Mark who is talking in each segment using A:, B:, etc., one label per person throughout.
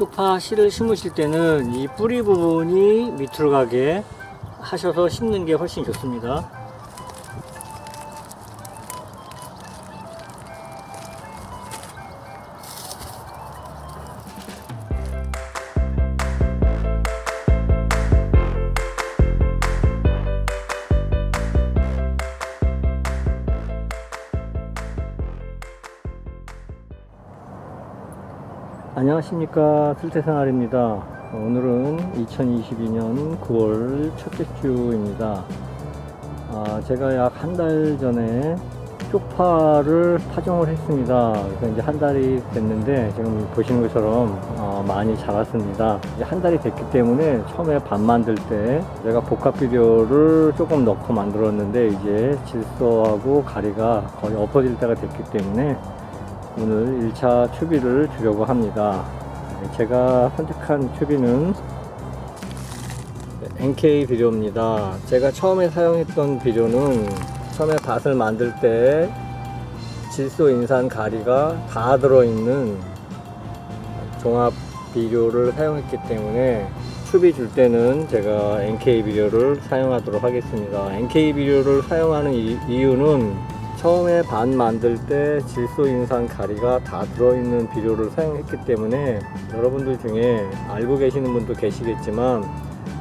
A: 쪽파 씨를 심으실 때는 이 뿌리 부분이 밑으로 가게 하셔서 심는 게 훨씬 좋습니다. 안녕하십니까. 술태생활입니다. 오늘은 2022년 9월 첫째 주입니다. 아, 제가 약 한 달 전에 쪽파를 파종을 했습니다. 그래서 이제 한 달이 됐는데 지금 보시는 것처럼 어, 많이 자랐습니다. 이제 한 달이 됐기 때문에 처음에 밥 만들 때 제가 복합 비료를 조금 넣고 만들었는데 이제 질소하고 가리가 거의 엎어질 때가 됐기 때문에 오늘 1차 추비를 주려고 합니다. 네, 제가 선택한 추비는 NK 비료입니다. 제가 처음에 사용했던 비료는 처음에 밭을 만들 때 질소, 인산, 가리가 다 들어있는 종합 비료를 사용했기 때문에 추비 줄 때는 제가 NK 비료를 사용하도록 하겠습니다. NK 비료를 사용하는 이- 이유는 처음에 반 만들 때 질소, 인산, 가리가 다 들어있는 비료를 사용했기 때문에 여러분들 중에 알고 계시는 분도 계시겠지만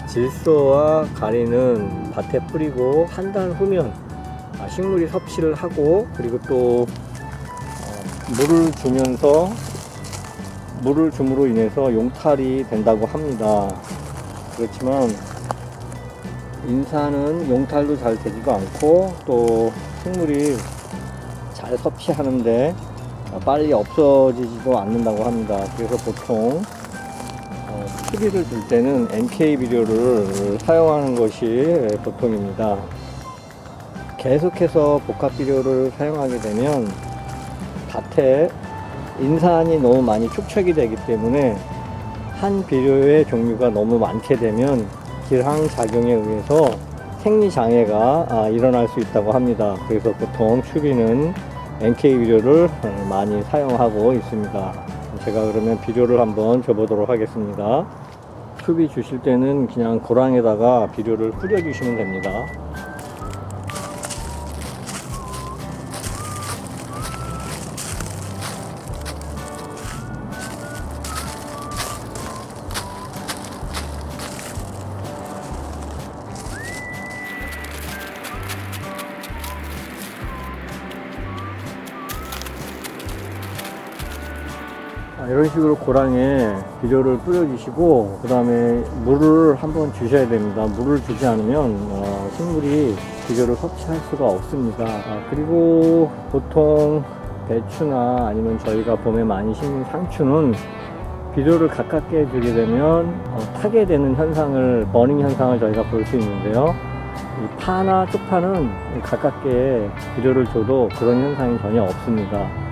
A: 질소와 가리는 밭에 뿌리고 한 달 후면 아, 식물이 섭취를 하고 그리고 또 어, 물을 주면서 물을 줌으로 인해서 용탈이 된다고 합니다. 그렇지만 인산은 용탈도 잘 되지도 않고 또 식물이 잘 섭취하는데 빨리 없어지지도 않는다고 합니다. 그래서 보통 어, TV를 줄 때는 NK 비료를 사용하는 것이 보통입니다. 계속해서 복합 비료를 사용하게 되면 밭에 인산이 너무 많이 축적이 되기 때문에 한 비료의 종류가 너무 많게 되면 기랑 작용에 의해서 생리 장애가 아, 일어날 수 있다고 합니다. 그래서 보통 추비는 NK 비료를 어, 많이 사용하고 있습니다. 제가 그러면 비료를 한번 줘보도록 하겠습니다. 추비 주실 때는 그냥 고랑에다가 비료를 뿌려 주시면 됩니다. 이런 식으로 고랑에 비료를 뿌려주시고 그 다음에 물을 한번 주셔야 됩니다. 물을 주지 않으면 어, 식물이 비료를 섭취할 수가 없습니다. 아, 그리고 보통 배추나 아니면 저희가 봄에 많이 심는 상추는 비료를 가깝게 주게 되면 어, 타게 되는 현상을 버닝 현상을 저희가 볼 수 있는데요. 이 파나 쪽파는 가깝게 비료를 줘도 그런 현상이 전혀 없습니다.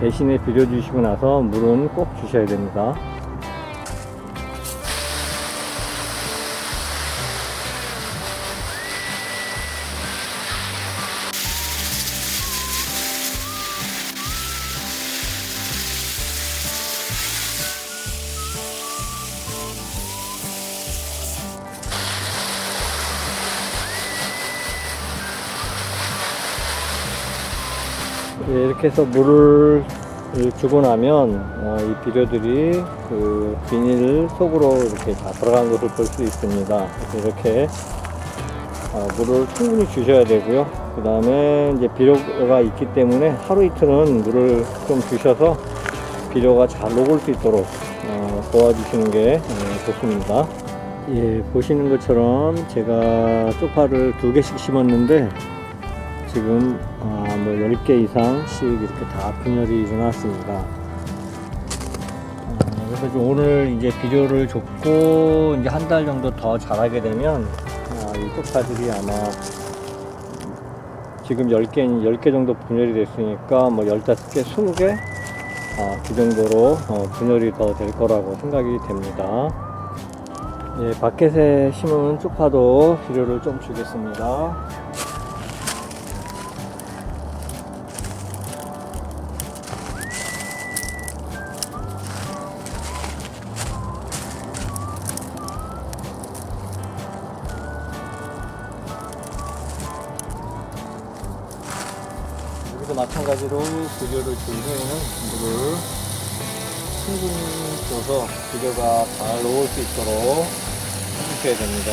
A: 대신에 비료 주시고 나서 물은 꼭 주셔야 됩니다. 이렇게 해서 물을 주고 나면 어, 이 비료들이 그 비닐 속으로 이렇게 다 들어간 것을 볼 수 있습니다. 이렇게 어, 물을 충분히 주셔야 되고요. 그 다음에 이제 비료가 있기 때문에 하루 이틀은 물을 좀 주셔서 비료가 잘 녹을 수 있도록 어, 도와주시는 게 어, 좋습니다. 예, 보시는 것처럼 제가 쪽파를 두 개씩 심었는데 지금 아, 뭐 10개 이상씩 이렇게 다 분열이 일어났습니다. 아, 그래서 좀 오늘 이제 비료를 줬고 이제 한 달 정도 더 자라게 되면 아, 이 쪽파들이 아마 지금 10개, 10개 정도 분열이 됐으니까 뭐 15개, 20개 아, 그 정도로 어, 분열이 더 될 거라고 생각이 됩니다. 예, 밖에서 심은 쪽파도 비료를 좀 주겠습니다. 여기도 마찬가지로 비료를 준 후에는 물을 충분히 줘서 비료가 잘 녹을 수 있도록 해주셔야 됩니다.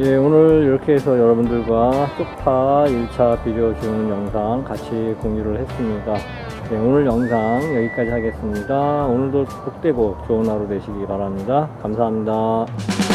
A: 예, 오늘 이렇게 해서 여러분들과 쪽파 1차 비료 주는 영상 같이 공유를 했습니다. 네, 오늘 영상 여기까지 하겠습니다. 오늘도 복되고 좋은 하루 되시기 바랍니다. 감사합니다.